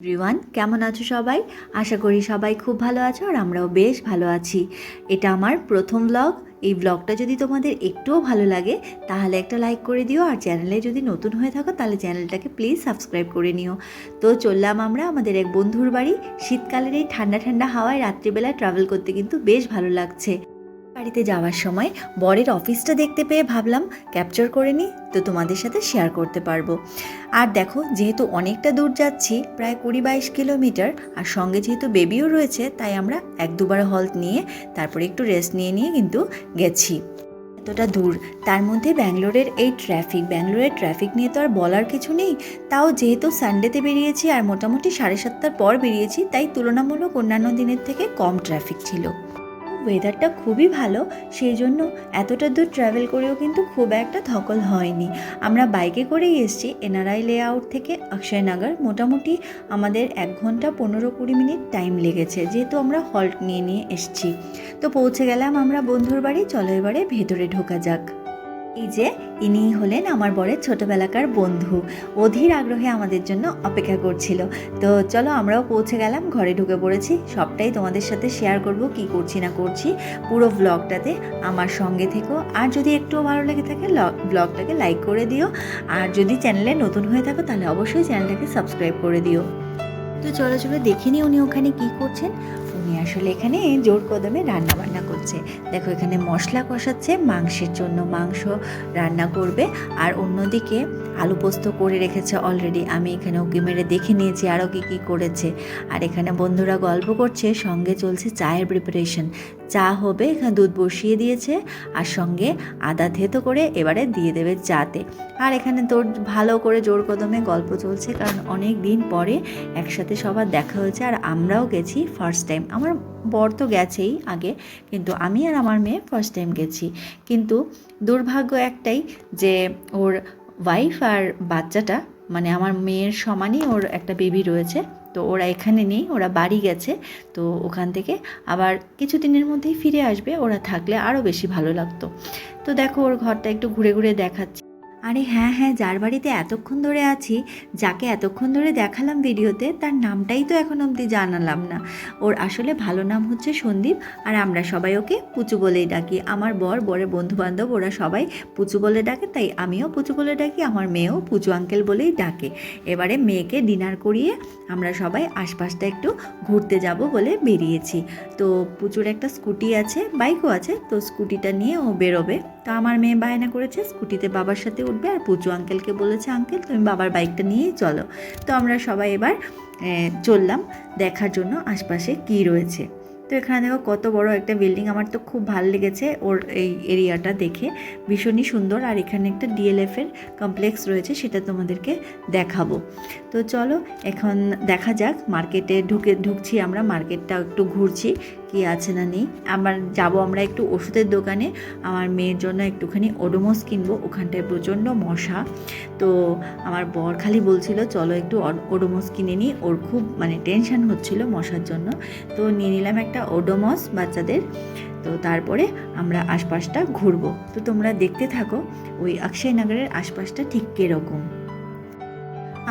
রিওয়ান কেমন আছো সবাই? আশা করি সবাই খুব ভালো আছো আর আমরাও বেশ ভালো আছি। এটা আমার প্রথম ব্লগ এই ব্লগটা যদি তোমাদের একটুও ভালো লাগে, তাহলে একটা লাইক করে দিও আর চ্যানেলে যদি নতুন হয়ে থাকো, তাহলে চ্যানেলটাকে প্লিজ সাবস্ক্রাইব করে নিও। তো চললাম আমরা আমাদের এক বন্ধুর বাড়ি। শীতকালের এই ঠান্ডা ঠান্ডা হাওয়ায় রাত্রিবেলায় ট্রাভেল করতে কিন্তু বেশ ভালো লাগছে। বাড়িতে যাওয়ার সময় বরের অফিসটা দেখতে পেয়ে ভাবলাম ক্যাপচার করে নিই, তো তোমাদের সাথে শেয়ার করতে পারব। আর দেখো, যেহেতু অনেকটা দূর যাচ্ছি, প্রায় কুড়ি বাইশ কিলোমিটার, আর সঙ্গে যেহেতু বেবিও রয়েছে, তাই আমরা এক দুবার হল্ট নিয়ে, তারপরে একটু রেস্ট নিয়ে নিয়ে কিন্তু গেছি। এতটা দূর, তার মধ্যে ব্যাঙ্গালোরের এই ট্রাফিক ব্যাঙ্গালোরের ট্রাফিক নিয়ে তো আর বলার কিছু নেই। তাও যেহেতু সানডেতে বেরিয়েছি, আর মোটামুটি সাড়ে সাতটার পর বেরিয়েছি, তাই তুলনামূলক অন্যান্য দিনের থেকে কম ট্রাফিক ছিল। ওয়েদারটা খুবই ভালো, সেই জন্য এতটা দূর ট্রাভেল করেও কিন্তু খুব একটা ধকল হয়নি। আমরা বাইকে করেই এসেছি এনআরআই লেআউট থেকে অক্ষয়নগর। মোটামুটি আমাদের এক ঘণ্টা পনেরো কুড়ি মিনিট টাইম লেগেছে, যেহেতু আমরা হল্ট নিয়ে নিয়ে এসেছি। তো পৌঁছে গেলাম আমরা বন্ধুর বাড়ি, চলো এবারে ভেতরে ঢোকা যাক। এই যে ইনি হলেন আমার বরের ছোটবেলাকার বন্ধু। অধীর আগ্রহে আমাদের জন্য অপেক্ষা করছিল। তো চলো আমরাও পৌঁছে গেলাম, ঘরে ঢুকে পড়েছি। সবটাই তোমাদের সাথে শেয়ার করব, কি করছি না করছি। পুরো ব্লগটাতে আমার সঙ্গে থেকো। আর যদি একটুও ভালো লেগে থাকে ব্লগটাকে লাইক করে দিও। আর যদি চ্যানেলে নতুন হয়ে থাকো, তাহলে অবশ্যই চ্যানেলটাকে সাবস্ক্রাইব করে দিও। তো চলো চলো দেখে নিই উনি ওখানে কি করছেন। উনি আসলে এখানে জোর কদমে রান্না বান্না করছে। দেখো এখানে মশলা কষাচ্ছে, মাংসের জন্য মাংস রান্না করবে আর অন্যদিকে আলু পোস্ত করে রেখেছে অলরেডি আমি এখানে ওকে মেরে দেখে নিয়েছি আরও কী কী করেছে। আর এখানে বন্ধুরা গল্প করছে, সঙ্গে চলছে চায়ের প্রিপারেশন চা হবে, এখানে দুধ বসিয়ে দিয়েছে, আর সঙ্গে আদা থেতো করে এবারে দিয়ে দেবে চাতে। আর এখানে তোর ভালো করে জোর কদমে গল্প চলছে, কারণ অনেক দিন পরে একসাথে সবার দেখা হয়েছে, আর আমরাও গেছি ফার্স্ট টাইম আমার বর তো গেছেই আগে, কিন্তু আমি আর আমার মেয়ে ফার্স্ট টাইম গেছি। কিন্তু দুর্ভাগ্য একটাই যে ওর ওয়াইফ আর বাচ্চাটা মানে আমার মেয়ের সমানই ওর একটা বেবি রয়েছে। তো ওরা এখানে নেই, ওরা বাড়ি গেছে। তো ওখান থেকে আবার কিছুদিনের মধ্যেই ফিরে আসবে, ওরা থাকলে আরও বেশি ভালো লাগতো। তো দেখো ওর ঘরটা একটু ঘুরে ঘুরে দেখাচ্ছি। আরে হ্যাঁ হ্যাঁ যার বাড়িতে এতক্ষণ ধরে আছি, যাকে এতক্ষণ ধরে দেখালাম ভিডিওতে, তার নামটাই তো এখন অবধি জানালাম না। ওর আসলে ভালো নাম হচ্ছে সন্দীপ, আর আমরা সবাই ওকে পুচু বলেই ডাকি। আমার বর, বরের বন্ধুবান্ধব, ওরা সবাই পুচু বলে ডাকে, তাই আমিও পুচু বলে ডাকি, আমার মেয়েও পুচু আঙ্কেল বলেই ডাকে। এবারে মেয়েকে ডিনার করিয়ে আমরা সবাই আশপাশটা একটু ঘুরতে যাব বলে বেরিয়েছি। তো পুচুর একটা স্কুটি আছে, বাইকও আছে, তো স্কুটিটা নিয়ে ও বেরোবে। তো আমার মেয়ে বায়না করেছে, স্কুটিতে বাবার সাথে উঠবে আর পুজো আঙ্কেলকে বলেছে আঙ্কেল তুমি বাবার বাইকটা নিয়েই চলো। তো আমরা সবাই এবার চললাম দেখার জন্য আশপাশে কী রয়েছে। তো এখানে দেখো কত বড় একটা বিল্ডিং আমার তো খুব ভালো লেগেছে ওর এই এরিয়াটা দেখে। ভীষণই সুন্দর আর এখানে একটা ডিএলএফের কমপ্লেক্স রয়েছে, সেটা তোমাদেরকে দেখাবো। তো চলো এখন দেখা যাক মার্কেটে ঢুকে, ঢুকছি আমরা মার্কেটটা একটু ঘুরছি। কি আছে না নেই। আমার যাব আমরা একটু ওষুধের দোকানে। আমার মেয়ের জন্য একটুখানি ওডোমস কিনবো, ওখানটায় প্রচণ্ড মশা। তো আমার বর খালি বলছিল, চলো একটু ওডোমস কিনে নিই ওর খুব মানে টেনশন হচ্ছিল মশার জন্য। তো নিয়ে নিলাম একটা ওডোমস বাচ্চাদের। তো তারপরে আমরা আশপাশটা ঘুরবো। তো তোমরা দেখতে থাকো, ওই অক্ষয়নগরের আশপাশটা ঠিক কীরকম।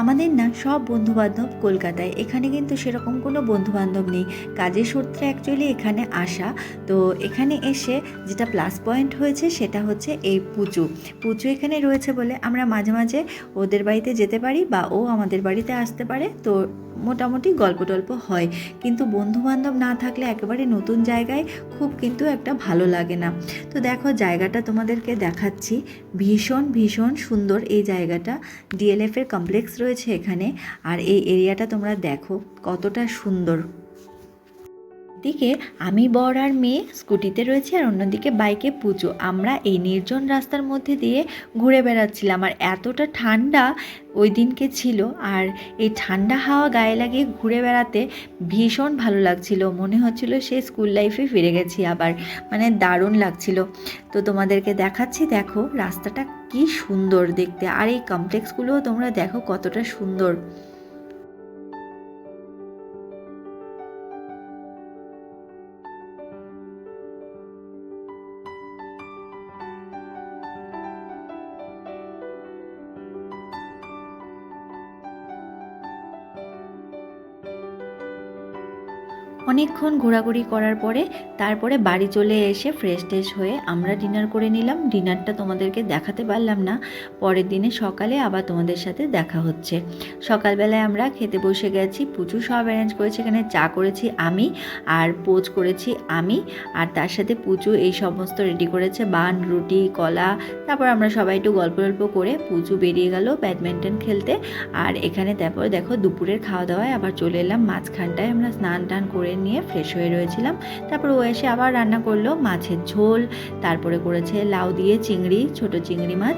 আমাদের না সব বন্ধুবান্ধব কলকাতায়। এখানে কিন্তু সেরকম কোনো বন্ধুবান্ধব নেই। কাজের সূত্রে অ্যাকচুয়ালি এখানে আসা। তো এখানে এসে যেটা প্লাস পয়েন্ট হয়েছে সেটা হচ্ছে এই পুচু। পুচু এখানে রয়েছে বলে আমরা মাঝে মাঝে ওদের বাড়িতে যেতে পারি বা ও আমাদের বাড়িতে আসতে পারে। তো মোটামুটি গল্প টল্প হয়। কিন্তু বন্ধুবান্ধব না থাকলে একেবারে নতুন জায়গায় খুব কিন্তু একটা ভালো লাগে না। তো দেখো, জায়গাটা তোমাদেরকে দেখাচ্ছি। ভীষণ ভীষণ সুন্দর এই জায়গাটা। ডিএলএফের কমপ্লেক্স রয়েছে এখানে। আর এই এরিয়াটা তোমরা দেখো কতটা সুন্দর। দিকে আমি বর আর মেয়ে স্কুটিতে রয়েছে আর অন্যদিকে বাইকে পুজো। আমরা এই নির্জন রাস্তার মধ্যে দিয়ে ঘুরে বেড়াচ্ছিলাম আর এতটা ঠান্ডা ওই দিনকে ছিল আর এই ঠান্ডা হাওয়া গায়ে লাগিয়ে ঘুরে বেড়াতে ভীষণ ভালো লাগছিল। মনে হচ্ছিল সেই স্কুল লাইফে ফিরে গেছি আবার। মানে দারুণ লাগছিল। তো তোমাদেরকে দেখাচ্ছি, দেখো রাস্তাটা কি সুন্দর দেখতে। আর এই কমপ্লেক্সগুলোও তোমরা দেখো কতটা সুন্দর। অনেকক্ষণ ঘোরাঘুরি করার পরে তারপরে বাড়ি চলে এসে ফ্রেশ ট্রেশ হয়ে আমরা ডিনার করে নিলাম। ডিনারটা তোমাদেরকে দেখাতে পারলাম না। পরের দিনে সকালে আবার তোমাদের সাথে দেখা হচ্ছে। সকালবেলায় আমরা খেতে বসে গেছি, পুচু সব অ্যারেঞ্জ করেছি, এখানে চা করেছি আমি আর পোচ করেছি আমি। আর তার সাথে পুচু এই সমস্ত রেডি করেছে বান রুটি, কলা। তারপর আমরা সবাই একটু গল্প গল্প করে পুচু বেরিয়ে গেল ব্যাডমিন্টন খেলতে। আর এখানে তারপর দেখো দুপুরের খাওয়া দাওয়ায় আবার চলে এলাম। মাঝখানটায় আমরা স্নান টান করে নিয়ে ফ্রেশ হয়ে রয়েছিলাম। তারপর ও এসে আবার রান্না করল মাছের ঝোল, তারপরে করেছে লাউ দিয়ে চিংড়ি, ছোট চিংড়ি মাছ।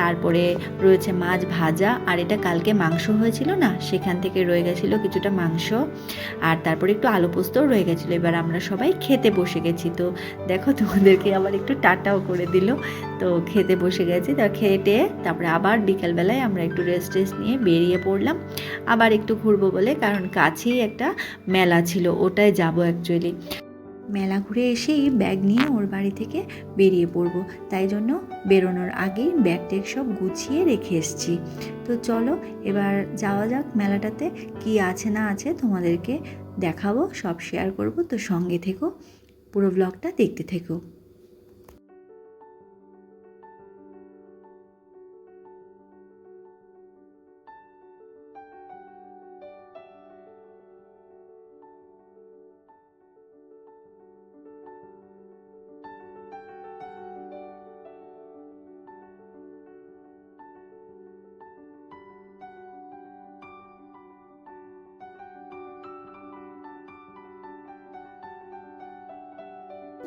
তারপরে রয়েছে মাছ ভাজা, আর এটা কালকে মাংস হয়েছিল না, সেখান থেকে রয়ে গেছিল কিছুটা মাংস, আর তারপরে একটু আলু পোস্তও রয়ে গেছিল। এবার আমরা সবাই খেতে বসে গেছি। তো দেখো, তোমাদেরকে আবার একটু টাটাও করে দিল। তো খেতে বসে গেছি, তা খেটে তারপরে আবার বিকালবেলায় আমরা একটু রেস্ট টেস্ট নিয়ে বেরিয়ে পড়লাম। আবার একটু ঘুরবো বলে, কারণ কাছেই একটা মেলা ছিল, ওটায় যাব অ্যাকচুয়ালি মেলা ঘুরে এসেই ব্যাগ নিয়ে ওর বাড়ি থেকে বেরিয়ে পড়ব। তাই জন্য বেরোনোর আগেই ব্যাগ ট্যাগ সব গুছিয়ে রেখে এসছি। তো চলো, এবার যাওয়া যাক মেলাটাতে। কি আছে না আছে তোমাদেরকে দেখাবো, সব শেয়ার করব। তো সঙ্গে থেকো, পুরো ব্লগটা দেখতে থেকো।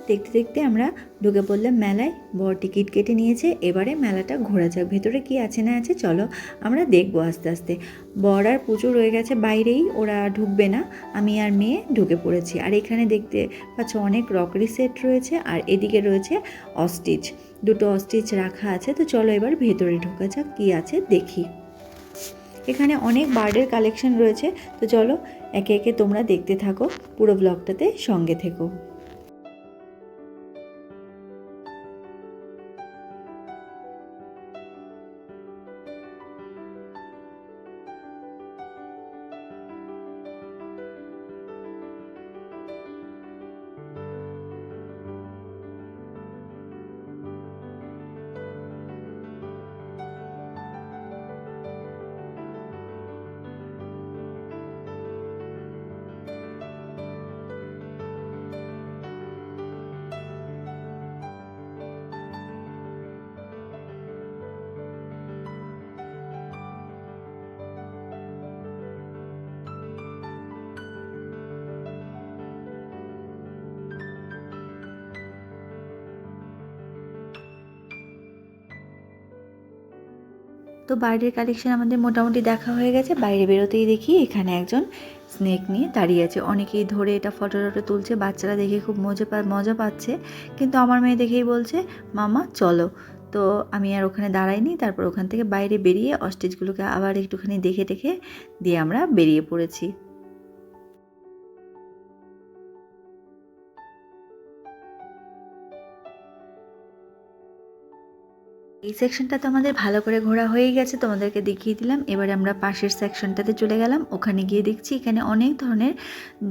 দেখতে দেখতে আমরা ঢুকে পড়লাম মেলায়। বড় টিকিট কেটে নিয়েছে। এবারে মেলাটা ঘোরা যাক, ভেতরে কি আছে না আছে, চলো আমরা দেখব আস্তে আস্তে। বর আর পুজো রয়ে গেছে বাইরেই, ওরা ঢুকবে না। আমি আর মেয়ে ঢুকে পড়েছি। আর এখানে দেখতে পাচ্ছ অনেক রকরি সেট রয়েছে, আর এদিকে রয়েছে অস্টিচ দুটো অস্টিচ রাখা আছে, তো চলো এবার ভেতরে ঢোকা যাক, কী আছে দেখি। এখানে অনেক বার্ডের কালেকশন রয়েছে, তো চলো একে একে তোমরা দেখতে থাকো, পুরো ব্লগটাতে সঙ্গে থেকো। তো বাইরের কালেকশন আমাদের মোটামুটি দেখা হয়ে গেছে। বাইরে বেরোতেই দেখি এখানে একজন স্নেক নিয়ে দাঁড়িয়ে আছে। অনেকেই ধরে এটা ফটো টটো তুলছে, বাচ্চারা দেখে খুব মজা পা, মজা পাচ্ছে। কিন্তু আমার মেয়ে দেখেই বলছে, মামা, চলো। তো আমি আর ওখানে দাঁড়াইনি। তারপর ওখান থেকে বাইরে বেরিয়ে অস্টেজগুলোকে আবার একটুখানি দেখে টেখে দিয়ে আমরা বেরিয়ে পড়েছি। এই সেকশনটা তো আমাদের ভালো করে ঘোরা হয়ে গেছে, তোমাদেরকে দেখিয়ে দিলাম। এবারে আমরা পাশের সেকশনটাতে চলে গেলাম। ওখানে গিয়ে দেখছি এখানে অনেক ধরনের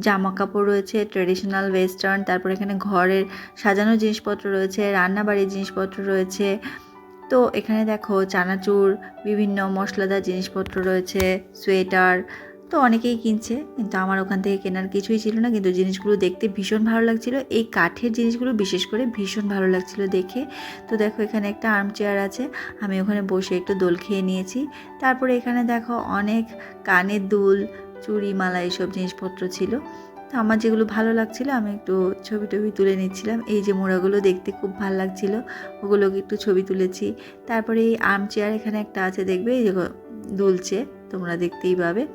জামা কাপড় রয়েছে ট্রেডিশনাল ওয়েস্টার্ন তারপর এখানে ঘরের সাজানো জিনিসপত্র রয়েছে, রান্নাবাড়ির জিনিসপত্র রয়েছে। তো এখানে দেখো চানাচুর, বিভিন্ন মশলাদার জিনিসপত্র রয়েছে, সোয়েটার তো অনেকেই কিনছে, কিন্তু আমার ওখান থেকে কেনার কিছুই ছিল না। কিন্তু জিনিসগুলো দেখতে ভীষণ ভালো লাগছিল। এই কাঠের জিনিসগুলো বিশেষ করে ভীষণ ভালো লাগছিল দেখে। তো দেখো, এখানে একটা আর্ম চেয়ার আছে। আমি ওখানে বসে একটু দোল খেয়ে নিয়েছি। তারপরে এখানে দেখো, অনেক কানের দুল, চুড়ি, মালা এইসব জিনিসপত্র ছিল। তো আমার যেগুলো ভালো লাগছিল, আমি একটু ছবি টবি তুলে নিচ্ছিলাম। এই যে মোড়াগুলো দেখতে খুব ভালো লাগছিল, ওগুলোকে একটু ছবি তুলেছি। তারপরে এই আর্ম চেয়ার এখানে একটা আছে, দেখবে? এই দুলছে। তোমরা দেখতেই পাবে।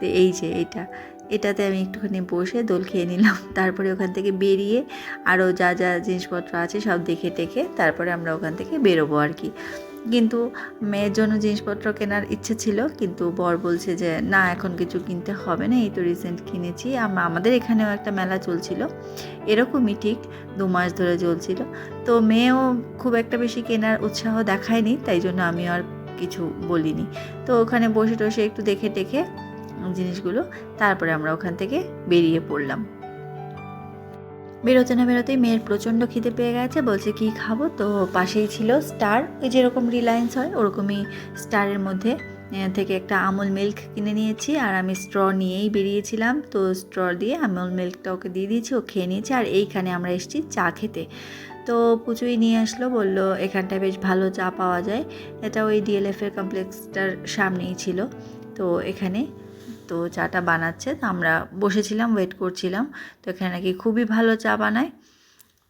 তো এই যে এটা। এটাতে আমি একটুখানি বসে দোল খেয়ে নিলাম। তারপরে ওখান থেকে বেরিয়ে আরও যা যা জিনিসপত্র আছে সব দেখে টেখে তারপরে আমরা ওখান থেকে বেরোবো আর কি। কিন্তু মেয়ের জন্য জিনিসপত্র কেনার ইচ্ছে ছিল, কিন্তু বর বলছে যে, না, এখন কিছু কিনতে হবে না, এই তো রিসেন্ট কিনেছি। আমাদের এখানেও একটা মেলা চলছিল। এরকমই ঠিক দু মাস ধরে চলছিল। তো মেয়েও খুব একটা বেশি কেনার উৎসাহ দেখায়নি, তাই জন্য আমি আর কিছু বলিনি। তো ওখানে বসে টসে একটু দেখে টেখে জিনিসগুলো, তারপরে আমরা ওখান থেকে বেরিয়ে পড়লাম। বেরোতে না বেরোতেই মেয়ের প্রচণ্ড খিদে পেয়ে গেছে, বলছে, কি খাব? তো পাশেই ছিল স্টার। ওই যেরকম রিলায়েন্স হয়, ওরকমই স্টারের মধ্যে থেকে একটা আমুল মিল্ক কিনে নিয়েছি, আর আমি স্ট্র নিয়েই বেরিয়েছিলাম। তো স্ট্র দিয়ে আমুল মিল্কটা ওকে দিয়ে দিয়েছি, ও খেয়ে নিয়েছে, আর এইখানে আমরা এসেছি চা খেতে। তো পুচুই নিয়ে আসলো, বলল, এখানটায় বেশ ভালো চা পাওয়া যায়। এটা ওই ডিএলএফের কমপ্লেক্সটার সামনেই ছিল। তো এখানে, তো চাটা বানাচ্ছে। তো আমরা বসেছিলাম ওয়েট করছিলাম। তো এখানে নাকি খুবই ভালো চা বানায়।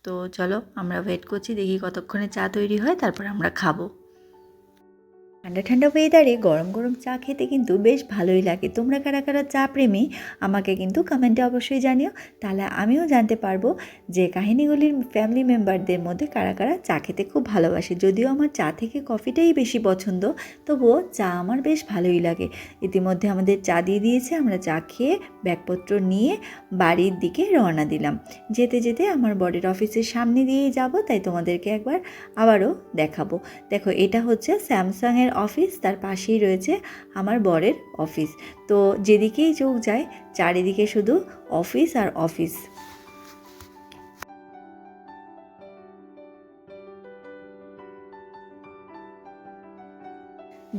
তো চলো, আমরা ওয়েট করছি, দেখি কতক্ষণে চা তৈরি হয়, তারপর আমরা খাব। ঠান্ডা ঠান্ডা ওয়েদারে গরম গরম চা খেতে কিন্তু বেশ ভালোই লাগে। তোমরা কারা কারা চা প্রেমী, আমাকে কিন্তু কমেন্টে অবশ্যই জানিও। তাহলে আমিও জানতে পারব যে কাহিনীগুলির ফ্যামিলি মেম্বারদের মধ্যে কারা কারা চা খেতে খুব ভালোবাসে। যদিও আমার চা থেকে কফিটাই বেশি পছন্দ, তবুও চা আমার বেশ ভালোই লাগে। ইতিমধ্যে আমাদের চা দিয়ে দিয়েছে, আমরা চা খেয়ে ব্যাগপত্র নিয়ে বাড়ির দিকে রওনা দিলাম। যেতে যেতে আমার বডির অফিসের সামনে দিয়েই যাব, তাই তোমাদেরকে একবার আবারও দেখাবো। দেখো, এটা হচ্ছে স্যামসাংয়ের অফিস তার পাশেই রয়েছে আমার বরের অফিস তো যেদিকেই চোখ যায়, চারিদিকে শুধু অফিস আর অফিস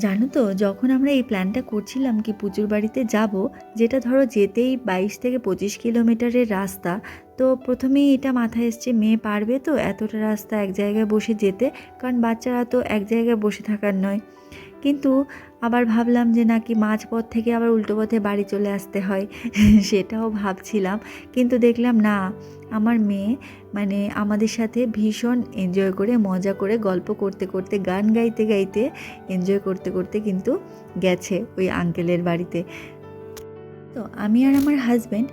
জানো তো, যখন আমরা এই প্ল্যানটা করছিলাম কি পুজোর বাড়িতে যাব, যেটা ধরো যেতেই বাইশ থেকে পঁচিশ কিলোমিটারের রাস্তা তো প্রথমেই এটা মাথায় এসছে, মেয়ে পারবে তো এতটা রাস্তা এক জায়গায় বসে যেতে, কারণ বাচ্চারা তো এক জায়গায় বসে থাকার নয়। কিন্তু আবার ভাবলাম যে নাকি মাঝপথ থেকে আবার উল্টো পথে বাড়ি চলে আসতে হয়, সেটাও ভাবছিলাম। কিন্তু দেখলাম না, আমার মেয়ে মানে আমাদের সাথে ভীষণ এনজয় করে, মজা করে, গল্প করতে করতে, গান গাইতে গাইতে এনজয় করতে করতে কিন্তু গেছে ওই আঙ্কেলের বাড়িতে। তো আমি আর আমার হাজব্যান্ড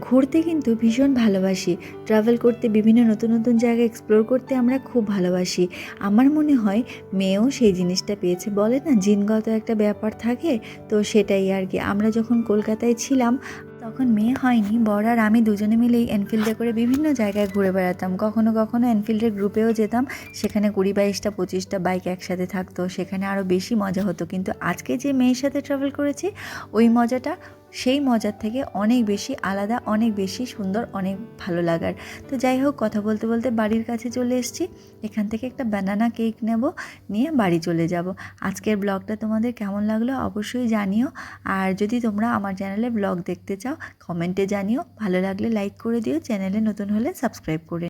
ঘুরতে কিন্তু ভীষণ ভালোবাসি। ট্রাভেল করতে, বিভিন্ন নতুন নতুন জায়গা এক্সপ্লোর করতে আমরা খুব ভালোবাসি। আমার মনে হয় মেয়েও সেই জিনিসটা পেয়েছে। বলে না, জিনগত একটা ব্যাপার থাকে, তো সেটাই আর কি। আমরা যখন কলকাতায় ছিলাম, তখন মেয়ে হয়নি, বর আর আমি দুজনে মিলেই এনফিল্ডে করে বিভিন্ন জায়গায় ঘুরে বেড়াতাম। কখনো কখনো এনফিল্ডের গ্রুপেও যেতাম, সেখানে কুড়ি বাইশটা, পঁচিশটা বাইক একসাথে থাকতো, সেখানে আরও বেশি মজা হতো। কিন্তু আজকে যে মেয়ের সাথে ট্রাভেল করেছি, ওই মজাটা সেই মজার থেকে অনেক বেশি আলাদা, অনেক বেশি সুন্দর, অনেক ভালো লাগার। তো যাই হোক, কথা বলতে বলতে বাড়ির কাছে চলে এসেছি। এখান থেকে একটা ব্যানানা কেক নেব, নিয়ে বাড়ি চলে যাব। আজকের ব্লগটা তোমাদের কেমন লাগল অবশ্যই জানিও। আর যদি তোমরা আমার চ্যানেলে ব্লগ দেখতে চাও কমেন্টে জানিও। ভালো লাগলে লাইক করে দিও চ্যানেলে নতুন হলে সাবস্ক্রাইব করে